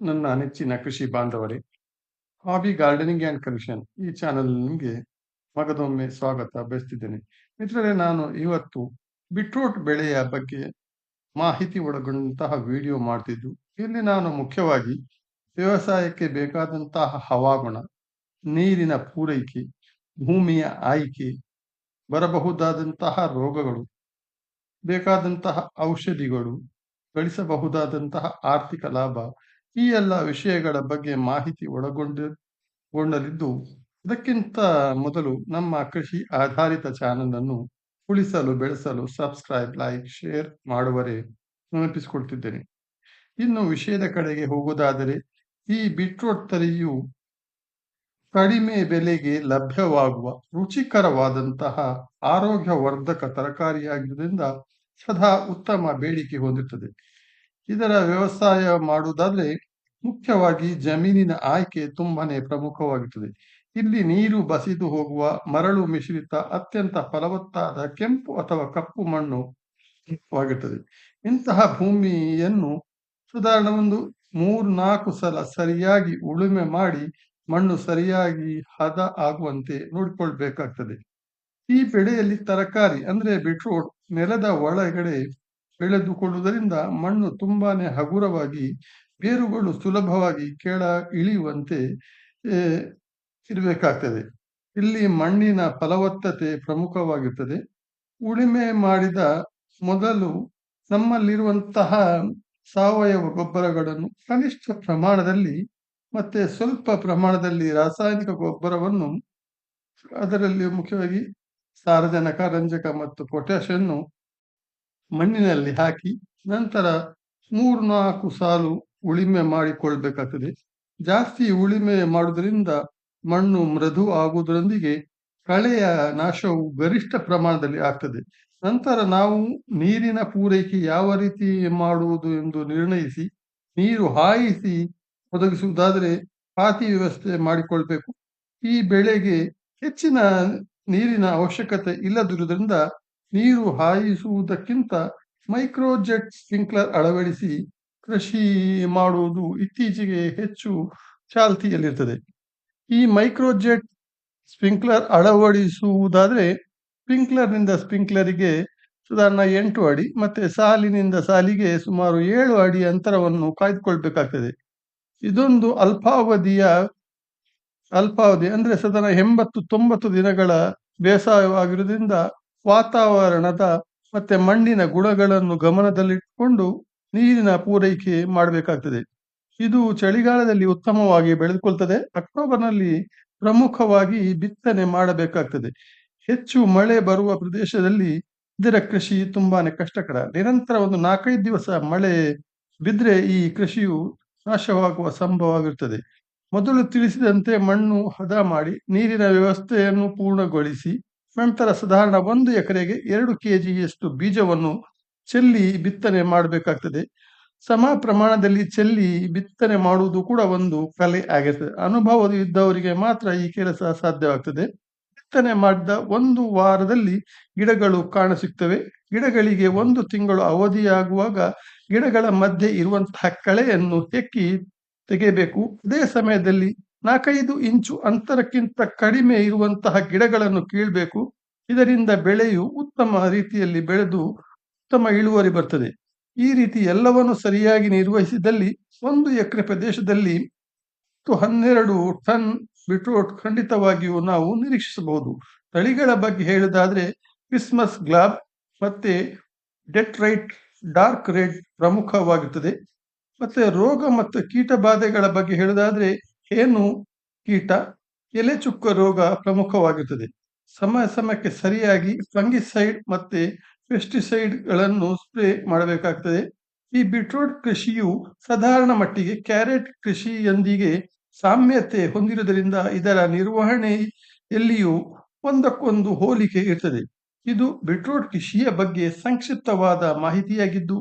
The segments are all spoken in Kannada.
ನನ್ನ ನೆಚ್ಚಿನ ಕೃಷಿ ಬಾಂಧವರೇ, ಹಾಬಿ ಗಾರ್ಡನಿಂಗ್ ಆ್ಯಂಡ್ ಕಲೆಕ್ಷನ್ ಈ ಚಾನಲ್ ನಿಮಗೆ ಮಗದೊಮ್ಮೆ ಸ್ವಾಗತ ಬಯಸ್ತಿದ್ದೇನೆ ಮಿತ್ರರೇ, ನಾನು ಇವತ್ತು ಬಿಟ್ರೂಟ್ ಬೆಳೆಯ ಬಗ್ಗೆ ಮಾಹಿತಿ ಒಳಗೊಂಡಂತಹ ವಿಡಿಯೋ ಮಾಡ್ತಿದ್ದು. ಇಲ್ಲಿ ನಾನು ಮುಖ್ಯವಾಗಿ ವ್ಯವಸಾಯಕ್ಕೆ ಬೇಕಾದಂತಹ ಹವಾಗುಣ, ನೀರಿನ ಪೂರೈಕೆ, ಭೂಮಿಯ ಆಯ್ಕೆ, ಬರಬಹುದಾದಂತಹ ರೋಗಗಳು, ಬೇಕಾದಂತಹ ಔಷಧಿಗಳು, ಗಳಿಸಬಹುದಾದಂತಹ ಆರ್ಥಿಕ ಲಾಭ ಈ ಎಲ್ಲ ವಿಷಯಗಳ ಬಗ್ಗೆ ಮಾಹಿತಿ ಒಳಗೊಂಡ ಅದಕ್ಕಿಂತ ಮೊದಲು ನಮ್ಮ ಕೃಷಿ ಆಧಾರಿತ ಚಾನಲ್ ಅನ್ನು ಉಳಿಸಲು, ಬೆಳೆಸಲು ಸಬ್ಸ್ಕ್ರೈಬ್, ಲೈಕ್, ಶೇರ್ ಮಾಡುವರೆ ನೆನಪಿಸಿಕೊಳ್ತಿದ್ದೇನೆ. ಇನ್ನು ವಿಷಯದ ಕಡೆಗೆ ಹೋಗುವುದಾದರೆ ಈ ಬೀಟ್ರೂಟ್ ತರಿಯು ಕಡಿಮೆ ಬೆಲೆಗೆ ಲಭ್ಯವಾಗುವ ರುಚಿಕರವಾದಂತಹ ಆರೋಗ್ಯವರ್ಧಕ ತರಕಾರಿಯಾಗಿರುವುದರಿಂದ ಸದಾ ಉತ್ತಮ ಬೇಡಿಕೆ ಹೊಂದಿರುತ್ತದೆ. ಇದರ ವ್ಯವಸಾಯ ಮಾಡುವುದಾದ್ರೆ ಮುಖ್ಯವಾಗಿ ಜಮೀನಿನ ಆಯ್ಕೆ ತುಂಬಾನೇ ಪ್ರಮುಖವಾಗುತ್ತದೆ. ಇಲ್ಲಿ ನೀರು ಬಸಿದು ಹೋಗುವ ಮರಳು ಮಿಶ್ರಿತ ಅತ್ಯಂತ ಫಲವತ್ತಾದ ಕೆಂಪು ಅಥವಾ ಕಪ್ಪು ಮಣ್ಣು ವಾಗುತ್ತದೆ. ಇಂತಹ ಭೂಮಿಯನ್ನು ಸಾಧಾರಣ ಒಂದು ಮೂರ್ ನಾಲ್ಕು ಸಲ ಸರಿಯಾಗಿ ಉಳುಮೆ ಮಾಡಿ ಮಣ್ಣು ಸರಿಯಾಗಿ ಹದ ಆಗುವಂತೆ ನೋಡಿಕೊಳ್ಬೇಕಾಗ್ತದೆ. ಈ ಬೆಳೆಯಲ್ಲಿ ತರಕಾರಿ ಅಂದ್ರೆ ಬಿಟ್ರೋಟ್ ನೆಲದ ಒಳಗಡೆ ಬೆಳೆದುಕೊಳ್ಳುವುದರಿಂದ ಮಣ್ಣು ತುಂಬಾನೇ ಹಗುರವಾಗಿ ಬೇರುಗಳು ಸುಲಭವಾಗಿ ಕೆಳ ಇಳಿಯುವಂತೆ ಇರಬೇಕಾಗ್ತದೆ. ಇಲ್ಲಿ ಮಣ್ಣಿನ ಫಲವತ್ತತೆ ಪ್ರಮುಖವಾಗಿರ್ತದೆ. ಉಳುಮೆ ಮಾಡಿದ ಮೊದಲು ನಮ್ಮಲ್ಲಿರುವಂತಹ ಸಾವಯವ ಗೊಬ್ಬರಗಳನ್ನು ಕನಿಷ್ಠ ಪ್ರಮಾಣದಲ್ಲಿ ಮತ್ತೆ ಸ್ವಲ್ಪ ಪ್ರಮಾಣದಲ್ಲಿ ರಾಸಾಯನಿಕ ಗೊಬ್ಬರವನ್ನು ಅದರಲ್ಲಿ ಮುಖ್ಯವಾಗಿ ಸಾರಜನಕ, ರಂಜಕ ಮತ್ತು ಪೊಟ್ಯಾಷನ್ನು ಮಣ್ಣಿನಲ್ಲಿ ಹಾಕಿ ನಂತರ ಮೂರು ನಾಲ್ಕು ಸಾಲು ಉಳಿಮೆ ಮಾಡಿಕೊಳ್ಬೇಕಾಗ್ತದೆ. ಜಾಸ್ತಿ ಉಳಿಮೆ ಮಾಡುವುದರಿಂದ ಮಣ್ಣು ಮೃದು ಆಗುವುದರೊಂದಿಗೆ ಕಳೆಯ ನಾಶವು ಗರಿಷ್ಠ ಪ್ರಮಾಣದಲ್ಲಿ ಆಗ್ತದೆ. ನಂತರ ನಾವು ನೀರಿನ ಪೂರೈಕೆ ಯಾವ ರೀತಿ ಮಾಡುವುದು ಎಂದು ನಿರ್ಣಯಿಸಿ, ನೀರು ಹಾಯಿಸಿ ಒದಗಿಸುವುದಾದರೆ ಪಾತಿ ವ್ಯವಸ್ಥೆ ಮಾಡಿಕೊಳ್ಬೇಕು. ಈ ಬೆಳೆಗೆ ಹೆಚ್ಚಿನ ನೀರಿನ ಅವಶ್ಯಕತೆ ಇಲ್ಲದಿರುವುದರಿಂದ ನೀರು ಹಾಯಿಸುವುದಕ್ಕಿಂತ ಮೈಕ್ರೋಜೆಟ್ ಸ್ಪ್ರಿಂಕ್ಲರ್ ಅಳವಡಿಸಿ ಕೃಷಿ ಮಾಡುವುದು ಇತ್ತೀಚೆಗೆ ಹೆಚ್ಚು ಚಾಲ್ತಿಯಲ್ಲಿರ್ತದೆ. ಈ ಮೈಕ್ರೋಜೆಟ್ ಸ್ಪ್ರಿಂಕ್ಲರ್ ಅಳವಡಿಸುವುದಾದ್ರೆ ಸ್ಪ್ರಿಂಕ್ಲರ್ನಿಂದ ಸ್ಪ್ರಿಂಕ್ಲರಿಗೆ ಸಾಧಾರಣ ಎಂಟು ಅಡಿ ಮತ್ತೆ ಸಾಲಿನಿಂದ ಸಾಲಿಗೆ ಸುಮಾರು ಏಳು ಅಡಿ ಅಂತರವನ್ನು ಕಾಯ್ದುಕೊಳ್ಬೇಕಾಗ್ತದೆ. ಇದೊಂದು ಅಲ್ಪಾವಧಿಯ, ಅಲ್ಪಾವಧಿ ಅಂದ್ರೆ ಸಾಧಾರಣ ಎಂಬತ್ತು ತೊಂಬತ್ತು ದಿನಗಳ ಬೇಸಾಯವಾಗಿರುವುದರಿಂದ ವಾತಾವರಣದ ಮತ್ತೆ ಮಣ್ಣಿನ ಗುಣಗಳನ್ನು ಗಮನದಲ್ಲಿಟ್ಟುಕೊಂಡು ನೀರಿನ ಪೂರೈಕೆ ಮಾಡಬೇಕಾಗ್ತದೆ. ಇದು ಚಳಿಗಾಲದಲ್ಲಿ ಉತ್ತಮವಾಗಿ ಬೆಳೆದುಕೊಳ್ತದೆ. ಅಕ್ಟೋಬರ್ನಲ್ಲಿ ಪ್ರಮುಖವಾಗಿ ಬಿತ್ತನೆ ಮಾಡಬೇಕಾಗ್ತದೆ. ಹೆಚ್ಚು ಮಳೆ ಬರುವ ಪ್ರದೇಶದಲ್ಲಿ ಇದರ ಕೃಷಿ ತುಂಬಾನೇ ಕಷ್ಟಕರ. ನಿರಂತರ ಒಂದು ನಾಲ್ಕೈದು ದಿವಸ ಮಳೆ ಬಿದ್ರೆ ಈ ಕೃಷಿಯು ನಾಶವಾಗುವ ಸಂಭವವಾಗಿರುತ್ತದೆ ಮೊದಲು ತಿಳಿಸಿದಂತೆ ಮಣ್ಣು ಹದ ಮಾಡಿ, ನೀರಿನ ವ್ಯವಸ್ಥೆಯನ್ನು ಪೂರ್ಣಗೊಳಿಸಿ, ನಂತರ ಸಾಧಾರಣ ಒಂದು ಎಕರೆಗೆ ಎರಡು ಕೆಜಿಯಷ್ಟು ಬೀಜವನ್ನು ಚೆಲ್ಲಿ ಬಿತ್ತನೆ ಮಾಡಬೇಕಾಗ್ತದೆ. ಸಮ ಪ್ರಮಾಣದಲ್ಲಿ ಚೆಲ್ಲಿ ಬಿತ್ತನೆ ಮಾಡುವುದು ಕೂಡ ಒಂದು ಕಲೆ ಆಗಿರ್ತದೆ. ಅನುಭವ ಇದ್ದವರಿಗೆ ಮಾತ್ರ ಈ ಕೆಲಸ ಸಾಧ್ಯವಾಗ್ತದೆ. ಬಿತ್ತನೆ ಮಾಡಿದ ಒಂದು ವಾರದಲ್ಲಿ ಗಿಡಗಳು ಕಾಣಸಿಗ್ತವೆ ಗಿಡಗಳಿಗೆ ಒಂದು ತಿಂಗಳು ಅವಧಿಯಾಗುವಾಗ ಗಿಡಗಳ ಮಧ್ಯೆ ಇರುವಂತಹ ಕಳೆಯನ್ನು ಹೆಕ್ಕಿ ತೆಗೆಯಬೇಕು. ಅದೇ ಸಮಯದಲ್ಲಿ ನಾಲ್ಕೈದು ಇಂಚು ಅಂತರಕ್ಕಿಂತ ಕಡಿಮೆ ಇರುವಂತಹ ಗಿಡಗಳನ್ನು ಕೀಳಬೇಕು. ಇದರಿಂದ ಬೆಳೆಯು ಉತ್ತಮ ರೀತಿಯಲ್ಲಿ ಬೆಳೆದು ಉತ್ತಮ ಇಳುವರಿ ಬರ್ತದೆ. ಈ ರೀತಿ ಎಲ್ಲವನ್ನು ಸರಿಯಾಗಿ ನಿರ್ವಹಿಸಿದಲ್ಲಿ ಒಂದು ಎಕರೆ ಪ್ರದೇಶದಲ್ಲಿ ಹನ್ನೆರಡು ಟನ್ ಬಿಟ್ರೋಟ್ ಖಂಡಿತವಾಗಿಯೂ ನಾವು ನಿರೀಕ್ಷಿಸಬಹುದು. ತಳಿಗಳ ಬಗ್ಗೆ ಹೇಳುವುದಾದರೆ ಕ್ರಿಸ್ಮಸ್ ಗ್ಲಾಬ್ ಮತ್ತೆ ಡೆಟ್ ರೈಟ್ ಡಾರ್ಕ್ ರೆಡ್ ಪ್ರಮುಖವಾಗಿರುತ್ತದೆ ಮತ್ತೆ ರೋಗ ಮತ್ತು ಕೀಟ ಬಾಧೆಗಳ ಬಗ್ಗೆ ಹೇಳುವುದಾದರೆ ಏನು ಕೀಟ, ಎಲೆ ಚುಕ್ಕ ರೋಗ ಪ್ರಮುಖವಾಗಿರುತ್ತದೆ ಸಮಯ ಸಮಯಕ್ಕೆ ಸರಿಯಾಗಿ ಫಂಗಿಸೈಡ್ ಮತ್ತೆ ಪೆಸ್ಟಿಸೈಡ್ಗಳನ್ನು ಸ್ಪ್ರೇ ಮಾಡಬೇಕಾಗ್ತದೆ. ಈ ಬಿಟ್ರೋಟ್ ಕೃಷಿಯು ಸಾಧಾರಣ ಮಟ್ಟಿಗೆ ಕ್ಯಾರೆಟ್ ಕೃಷಿಯೊಂದಿಗೆ ಸಾಮ್ಯತೆ ಹೊಂದಿರುವುದರಿಂದ ಇದರ ನಿರ್ವಹಣೆಯಲ್ಲಿಯೂ ಒಂದಕ್ಕೊಂದು ಹೋಲಿಕೆ ಇರ್ತದೆ. ಇದು ಬಿಟ್ರೋಟ್ ಕೃಷಿಯ ಬಗ್ಗೆ ಸಂಕ್ಷಿಪ್ತವಾದ ಮಾಹಿತಿಯಾಗಿದ್ದು,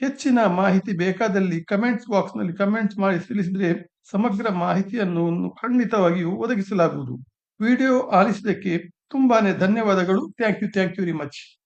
ಹೆಚ್ಚಿನ ಮಾಹಿತಿ ಬೇಕಾದಲ್ಲಿ ಕಮೆಂಟ್ಸ್ ಬಾಕ್ಸ್ನಲ್ಲಿ ಕಮೆಂಟ್ಸ್ ಮಾಡಿ ತಿಳಿಸಿದರೆ ಸಮಗ್ರ ಮಾಹಿತಿಯನ್ನು ಖಂಡಿತವಾಗಿಯೂ ಒದಗಿಸಲಾಗುವುದು. ವಿಡಿಯೋ ಆಲಿಸಿದ್ದಕ್ಕೆ ತುಂಬಾನೇ ಧನ್ಯವಾದಗಳು. Thank you thank you very much.